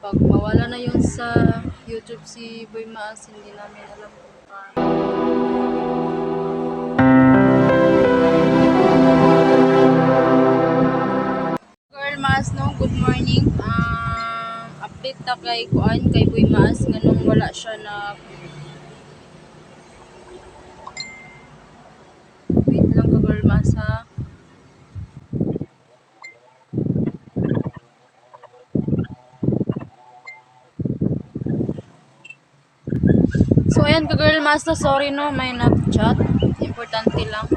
pag mawala na yun sa YouTube si Boy Maas, hindi namin alam kung paano. Maas, no? Good morning. Um, update ta kay Kuan, kay Boy Maas, nganong wala siya na Wait lang ka, Girl Maas, ha? So, ayan, ka-girl mas no, sorry no, may na-chat. Importante lang.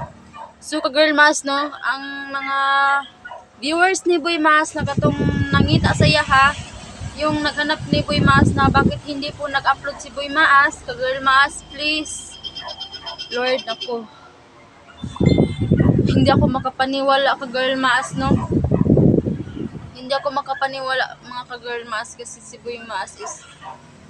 So, ka-girl mas no, ang mga viewers ni Boy Mas na katong nangita sa iya ha, yung naghanap ni Boy Mas na bakit hindi po nag-upload si Boy Mas, ka-girl Mas, please. Lord, ako. Hindi ako makapaniwala ka-girl Mas, no? Hindi ako makapaniwala mga ka-girl Mas kasi si Boy Mas is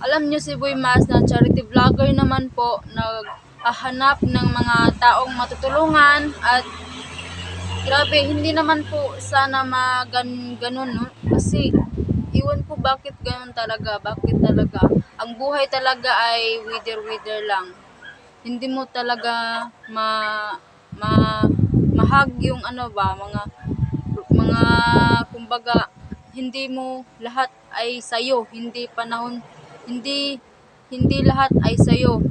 alam nyo si Boy Mas na charity vlogger naman po, naghahanap ng mga taong matutulungan at grabe, hindi naman po sana magan ganun, no? Kasi, iwan po bakit ganun talaga, bakit talaga. Ang buhay talaga ay wither-wither lang. Hindi mo talaga ma, ma, mahag yung ano ba, mga, mga, kumbaga, hindi mo lahat ay sayo, hindi panahon hindi hindi lahat ay sayo.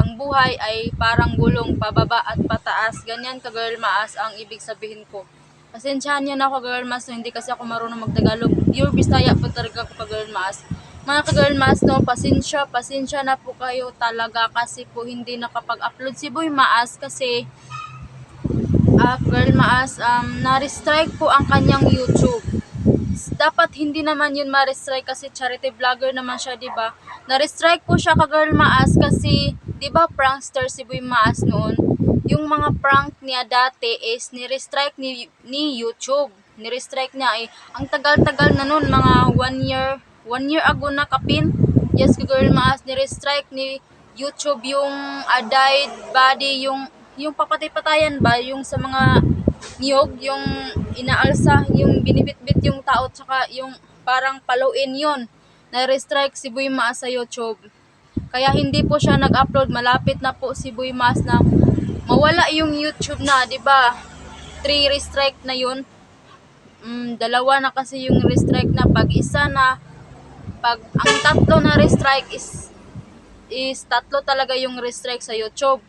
Ang buhay ay parang gulong pababa at pataas. Ganyan ka girl maas ang ibig sabihin ko. Pasensyahan niyo na ako girl maas no, hindi kasi ako marunong magtagalog. Pure Bisaya po talaga ako ka girl maas. Mga ka girl maas no, pasensya, pasensya na po kayo talaga kasi po hindi nakapag-upload si Boy Maas kasi ah girl maas um, na-restrike po ang kanyang YouTube dapat hindi naman yun ma-restrike kasi charity vlogger naman siya, 'di ba? Na-restrike po siya ka girl Maas kasi 'di ba prankster si Boy Maas noon. Yung mga prank niya dati is ni-restrike ni, ni YouTube. Ni-restrike niya ay ang tagal-tagal na noon, mga one year, one year ago na kapin. Yes, ka girl Maas, ni-restrike ni YouTube yung uh, body, yung yung papatay-patayan ba, yung sa mga niyog, yung inaalsa, yung binibitbit yung tao, tsaka yung parang paluin yon Na-restrike si Boy Maas sa YouTube. Kaya hindi po siya nag-upload. Malapit na po si Boy Maas na mawala yung YouTube na, di ba? Three restrike na yun. Mm, dalawa na kasi yung restrike na. Pag isa na, pag ang tatlo na restrike is is tatlo talaga yung restrike sa YouTube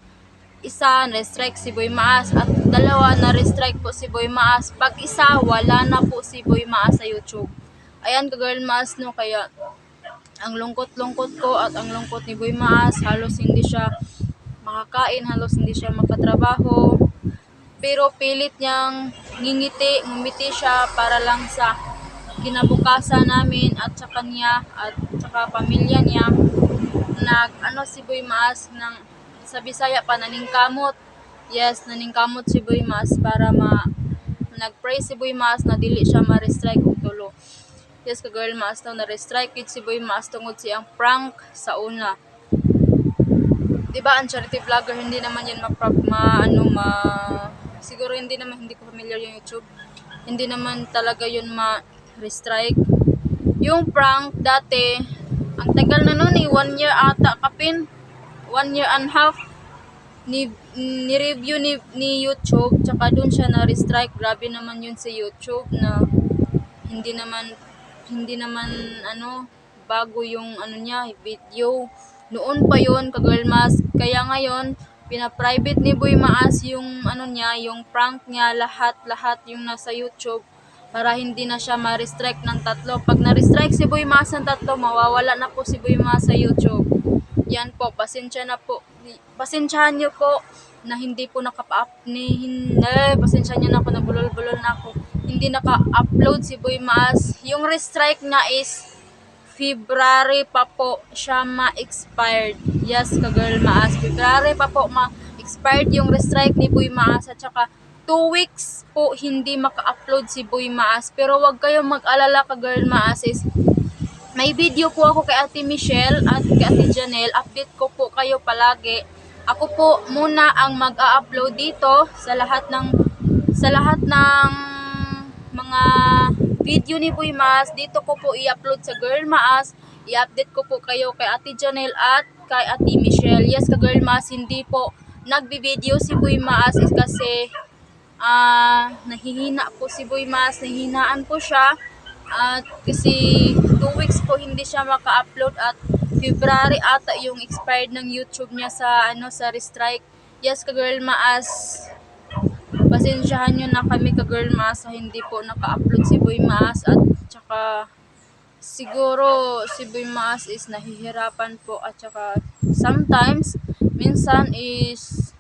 isa na-strike si Boy Maas at dalawa na-restrike po si Boy Maas. Pag isa, wala na po si Boy Maas sa YouTube. Ayan ka girl Maas no, kaya ang lungkot-lungkot ko at ang lungkot ni Boy Maas, halos hindi siya makakain, halos hindi siya makatrabaho. Pero pilit niyang ngingiti, ngumiti siya para lang sa kinabukasan namin at sa kanya at saka pamilya niya. Nag ano si Boy Maas ng sa Bisaya pa naningkamot. Yes, naningkamot si Boy Mas para ma nagpray si Boy Mas na dili siya ma-restrike og tulo. Yes, ka girl Mas daw na-restrike gid si Boy Mas tungod siyang prank sa una. 'Di ba ang charity vlogger hindi naman yan ma, ma ano ma siguro hindi naman hindi ko familiar yung YouTube. Hindi naman talaga yun ma-restrike. Yung prank dati ang tagal na noon eh, one year ata kapin one year and half ni ni-review ni, ni YouTube tsaka doon siya na restrike grabe naman yun sa YouTube na hindi naman hindi naman ano bago yung ano niya video noon pa yon kagirl mas kaya ngayon pina-private ni Boy Maas yung ano niya yung prank niya lahat lahat yung nasa YouTube para hindi na siya ma-restrike ng tatlo. Pag na-restrike si Boy Maas ng tatlo, mawawala na po si Boy Maas sa YouTube. Yan po, pasensya na po. Pasensyahan niyo po na hindi po nakapa-up ni hindi, pasensya niyo na ako na bulol-bulol na ako. Hindi naka-upload si Boy Maas. Yung restrike niya is February pa po siya ma-expired. Yes, ka-girl Maas. February pa po ma-expired yung restrike ni Boy Maas at saka 2 weeks po hindi maka-upload si Boy Maas. Pero wag kayong mag-alala ka-girl Maas is may video po ako kay Ate Michelle at kay Ate Janelle. Update ko po kayo palagi. Ako po muna ang mag-a-upload dito sa lahat ng sa lahat ng mga video ni Boy Mas, dito ko po i-upload sa Girl Maas. I-update ko po kayo kay Ate Janelle at kay Ate Michelle. Yes, ka Girl Maas, hindi po nagbi-video si Boy Maas kasi ah nahihina po si Boy Mas, nahihinaan po siya. At kasi 2 weeks po hindi siya maka-upload at February ata yung expired ng YouTube niya sa ano sa restrike. Yes, ka Girl Maas. Pasensyahan nyo na kami ka Girl Maas hindi po naka-upload si Boy Maas at tsaka siguro si Boy Maas is nahihirapan po at tsaka sometimes minsan is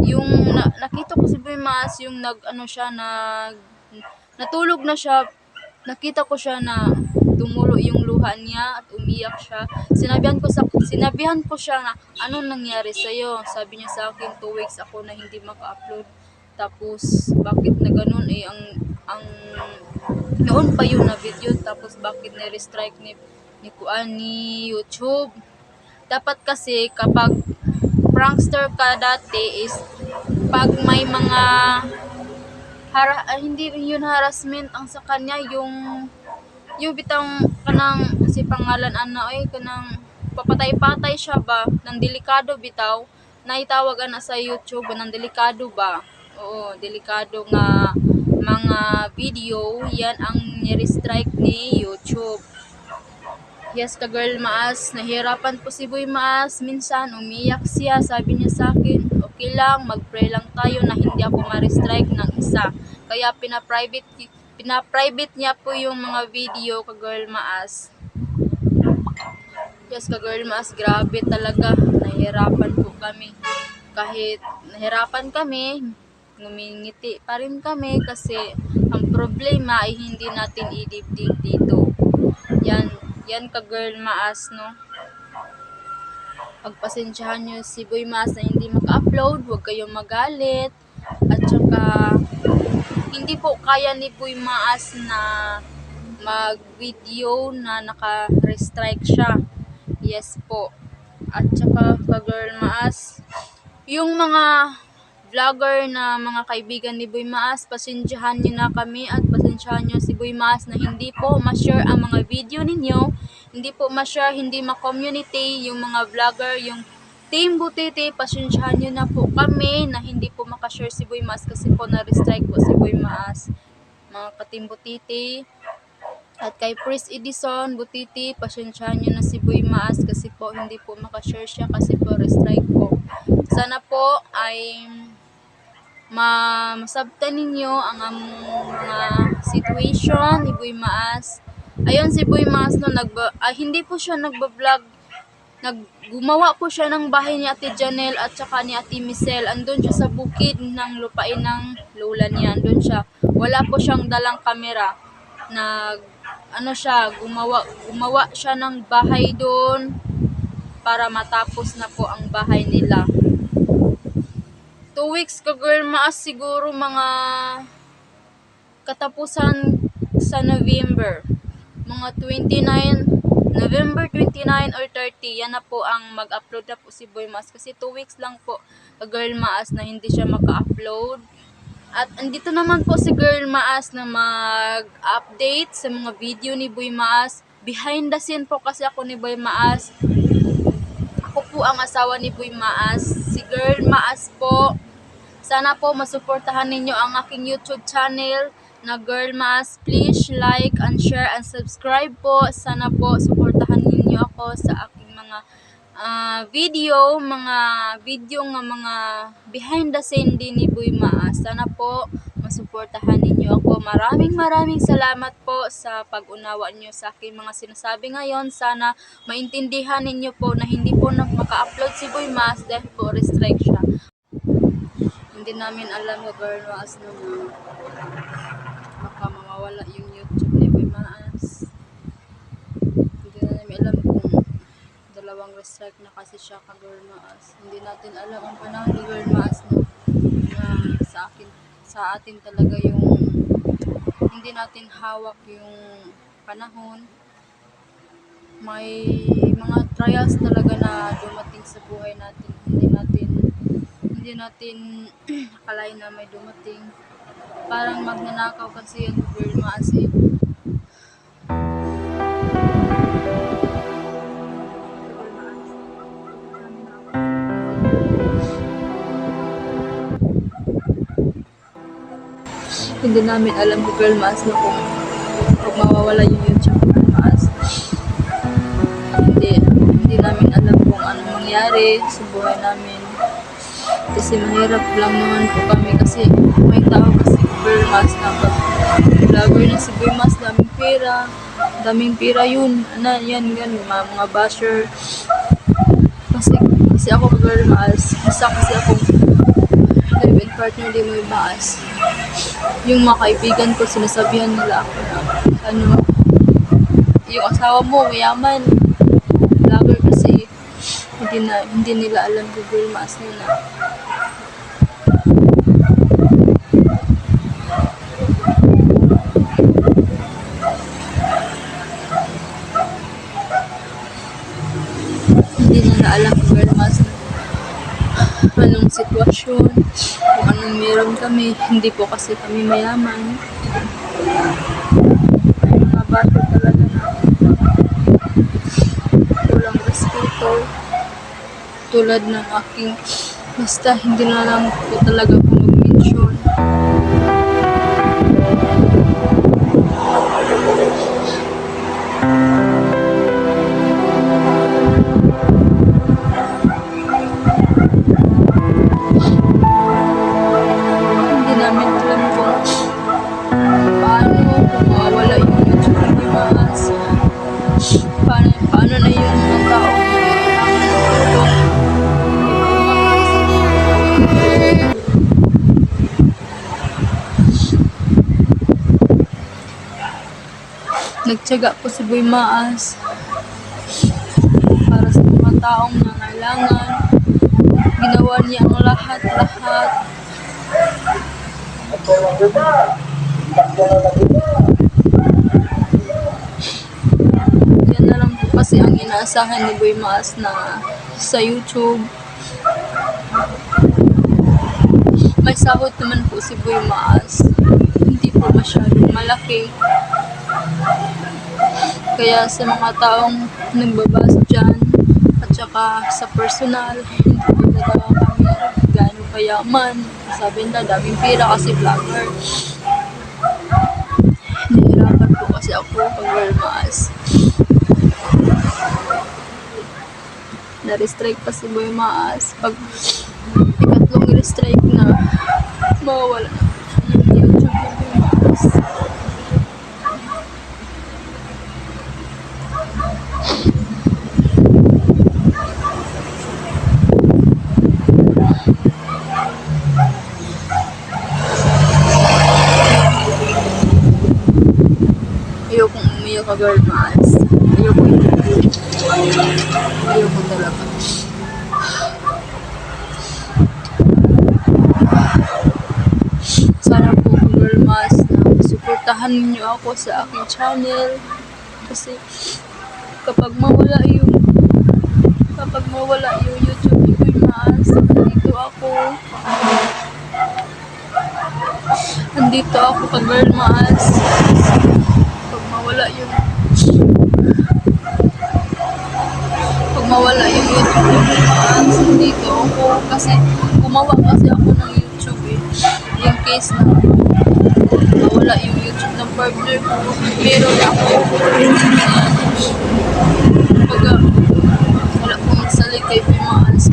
yung na, nakita ko si Boy Maas yung nag ano siya nag natulog na siya nakita ko siya na tumulo yung luha niya at umiyak siya. Sinabihan ko sa sinabihan ko siya na ano nangyari sa iyo sabi niya sa akin 2 weeks ako na hindi maka-upload. Tapos bakit na ganun? Eh ang ang noon pa yun na video tapos bakit na restrike ni ni kuan ni YouTube? Dapat kasi kapag prankster ka dati is pag may mga hara, ah, hindi yun harassment ang sa kanya yung yung bitang kanang si pangalan ana ay kanang papatay-patay siya ba ng delikado bitaw naitawag ana sa YouTube ng delikado ba oo delikado nga mga video yan ang ni-restrike ni YouTube Yes, ka girl Maas, nahirapan po si Boy Maas. Minsan, umiyak siya. Sabi niya sa akin, okay lang, mag-pray lang tayo na hindi ako ma-restrike ng isa. Kaya pina-private, pina-private niya po yung mga video ka girl Maas. Yes, ka girl Maas, grabe talaga. Nahirapan po kami. Kahit nahirapan kami, ngumingiti pa rin kami kasi ang problema ay hindi natin idibdig dito. Yan, yan ka girl maas no. Pagpasensyahan nyo si Boy Maas na hindi maka-upload, huwag kayong magalit. At saka, hindi po kaya ni Boy Maas na mag-video na naka-restrike siya. Yes po. At saka, ka girl maas, yung mga vlogger na mga kaibigan ni Boy Maas, pasensyahan niyo na kami at pasensyahan niyo si Boy Maas na hindi po ma-share ang mga video ninyo, hindi po ma-share, hindi ma-community yung mga vlogger, yung Team Butiti, pasensyahan niyo na po kami na hindi po makashare si Boy Maas kasi po na-restrike po si Boy Maas. Mga ka-Team Butiti, at kay Pris Edison, Butiti, pasensyahan nyo na si Boy Maas kasi po hindi po makashare siya kasi po restrike po. Sana po ay ma masabtan ninyo ang mga situation ni Boy Maas. Ayun si Boy Maas no nagba, ah, hindi po siya nagba-vlog naggumawa po siya ng bahay ni Ate Janelle at saka ni Ate Michelle. Andun siya sa bukid ng lupain ng lola niya. Andun siya. Wala po siyang dalang kamera. Nag ano siya, gumawa gumawa siya ng bahay doon para matapos na po ang bahay nila. Two weeks ka girl, maas siguro mga katapusan sa November. Mga 29 November 29 or 30, yan na po ang mag-upload na po si Boy Mas. Kasi 2 weeks lang po Girl Maas na hindi siya maka-upload. At andito naman po si Girl Maas na mag-update sa mga video ni Boy Maas. Behind the scene po kasi ako ni Boy Maas. Ako po ang asawa ni Boy Maas. Si Girl Maas po. Sana po masuportahan ninyo ang aking YouTube channel na Girl Maas. Please like and share and subscribe po. Sana po suportahan ninyo ako sa aking mga ah, video, mga video nga mga behind the scene din ni Boy Maas. Sana po masuportahan ninyo ako. Maraming maraming salamat po sa pag-unawa niyo sa aking mga sinasabi ngayon. Sana maintindihan ninyo po na hindi po maka-upload si Boy Maas dahil po restrict siya. Hindi namin alam girl Maas na baka mawawala yung YouTube ni Boy Maas. Hindi na namin alam kung dalawang restrike na kasi siya ka Maas. Hindi natin alam ang panahon ni Girl Maas no, na sa akin sa atin talaga yung hindi natin hawak yung panahon. May mga trials talaga na dumating sa buhay natin. Hindi natin hindi natin akalain na may dumating. Parang magnanakaw kasi yung Girl Maas eh. Hindi namin alam kung girl mass na kung, kung mawawala yung YouTube girl mass. Hindi, hindi namin alam kung anong mangyari sa buhay namin. Kasi mahirap lang naman po kami kasi may tao kasi girl mass na pag vlogger na si Boy Mas, daming pera. Daming pera yun. Ano, yan, yan, mga, mga basher. Kasi, kasi ako girl mass. Isa kasi ako live-in partner di mo maas. Yung mga kaibigan ko, sinasabihan nila ako na, ano, yung asawa mo, mayaman. Vlogger kasi, hindi na, hindi nila alam girl mass nila. Hindi nila alam anong sitwasyon, kung anong meron kami. Hindi po kasi kami mayaman. May mga bata talaga na walang respeto. Tulad ng aking, basta hindi na lang po talaga po mag-mention. Nagtyaga po si Boy Maas para sa mga taong nangailangan. Ginawa niya ang lahat-lahat Yan na lang po kasi ang inaasahan ni Boy Maas na sa YouTube. May sahod naman po si Boy Maas. Hindi po masyadong malaki. Kaya sa mga taong nagbabasa dyan at saka sa personal, hindi talaga kami gaano kayaman. Sabi nila, daming pira kasi vlogger. Nahirapan po kasi ako pag wear mask. Na-restrike pa si Boy Maas. Pag ikatlong restrike na, mawawala na yung YouTube ni Boy Maas. Girl maas. Ayoko yun. Ayoko talaga. Sana po girl maas na suportahan niyo ako sa aking channel. Kasi kapag mawala yung kapag mawala yung YouTube Boy Maas, andito ako. Andito ako kag girl maas. Mawala yung pag mawala yung YouTube Maas, andito ako. Kasi gumawa kasi ako ng YouTube eh. Yung case na mawala yung YouTube ng partner ko. Meron ako. Pag wala ko magsalit kay Pimaas.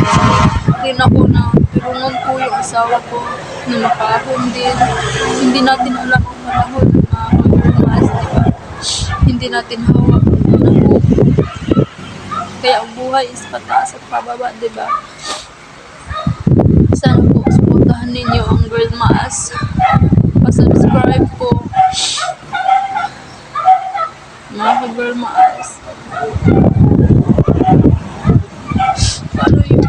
Rin ako na tulungan ko yung asawa ko na makahon din. Hindi natin alam ang panahon Hindi natin hawak ang panahon. Kaya ang buhay is pataas at pababa, di ba? Sana po suportahan ninyo ang Girl Maas. Pa-subscribe po. Mga ka-Girl Maas. Paano yung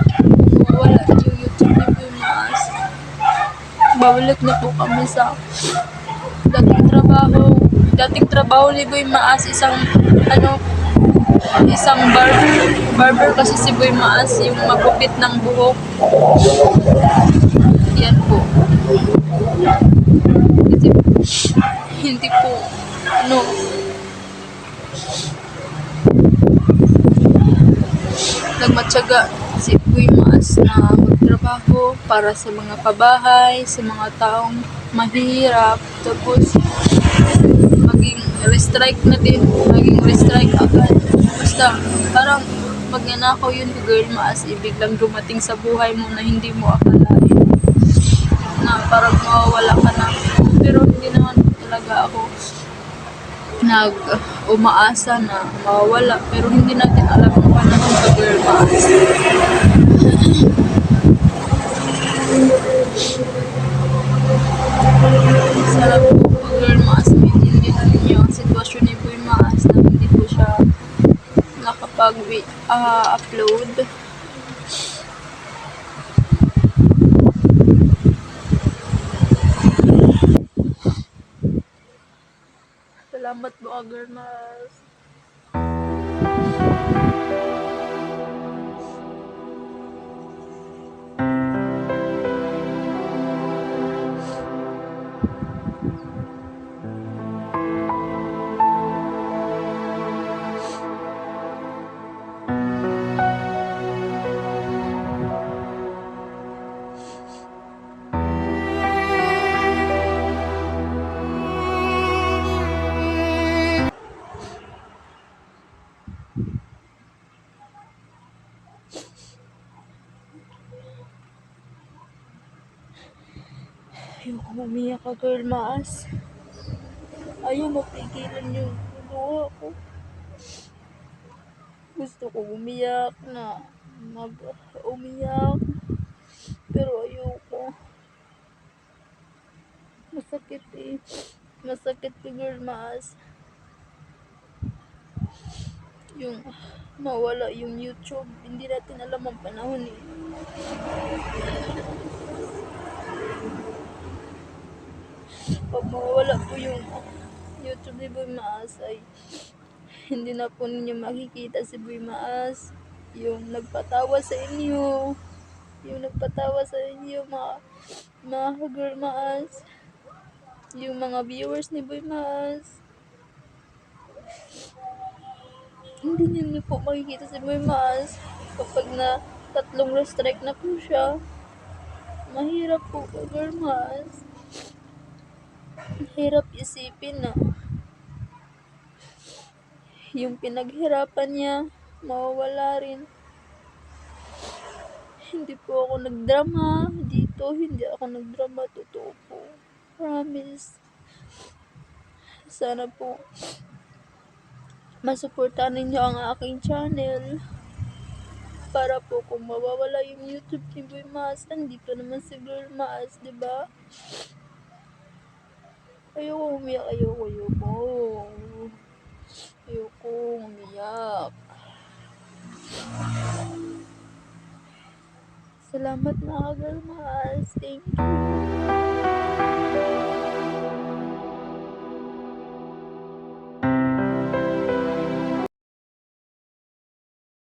mawala yung YouTube ni Girl Maas? Babalik na po kami sa dating. Dating trabaho ni Boy Maas, isang ano, isang barber. Barber kasi si Boy Maas, yung magupit ng buhok. Yan po. Kasi hindi po, ano, nagmatyaga si Boy Maas na magtrabaho para sa mga pabahay, sa mga taong mahirap. Tapos, maging restrike na din. Maging restrike agad. Basta, parang magnanakaw yun girl maas ibig lang dumating sa buhay mo na hindi mo akalain na parang mawawala ka na pero hindi naman talaga ako nag umaasa na mawawala pero hindi natin alam kung panahon sa girl maas Sana po po girl maas maintindihan niyo ang sitwasyon ni Boy Maas na hindi po siya nakapag-upload. Salamat po, Girl umiyak ka, Girl Maas. Ayaw mapigilan yung luha ko. Gusto ko umiyak na mag umiyak. Pero ayoko. Masakit eh. Masakit ka, Girl Maas. Yung mawala yung YouTube. Hindi natin alam ang panahon eh. Pag mawala po yung YouTube ni Boy Maas ay hindi na po ninyo makikita si Boy Maas. Yung nagpatawa sa inyo. Yung nagpatawa sa inyo mga mga girl Maas. Yung mga viewers ni Boy Maas. Hindi niyo po makikita si Boy Maas kapag na tatlong restrike na po siya. Mahirap po girl Maas. Hirap isipin na yung pinaghirapan niya, mawawala rin. Hindi po ako nagdrama dito, hindi ako nagdrama, totoo po. Promise. Sana po masuportahan ninyo ang aking channel para po kung mawawala yung YouTube ni Boy Mas, andito naman si Girl di ba? Ayoko umiyak, ayoko, ayoko. Ayoko umiyak. Salamat mga girl mas. Thank you.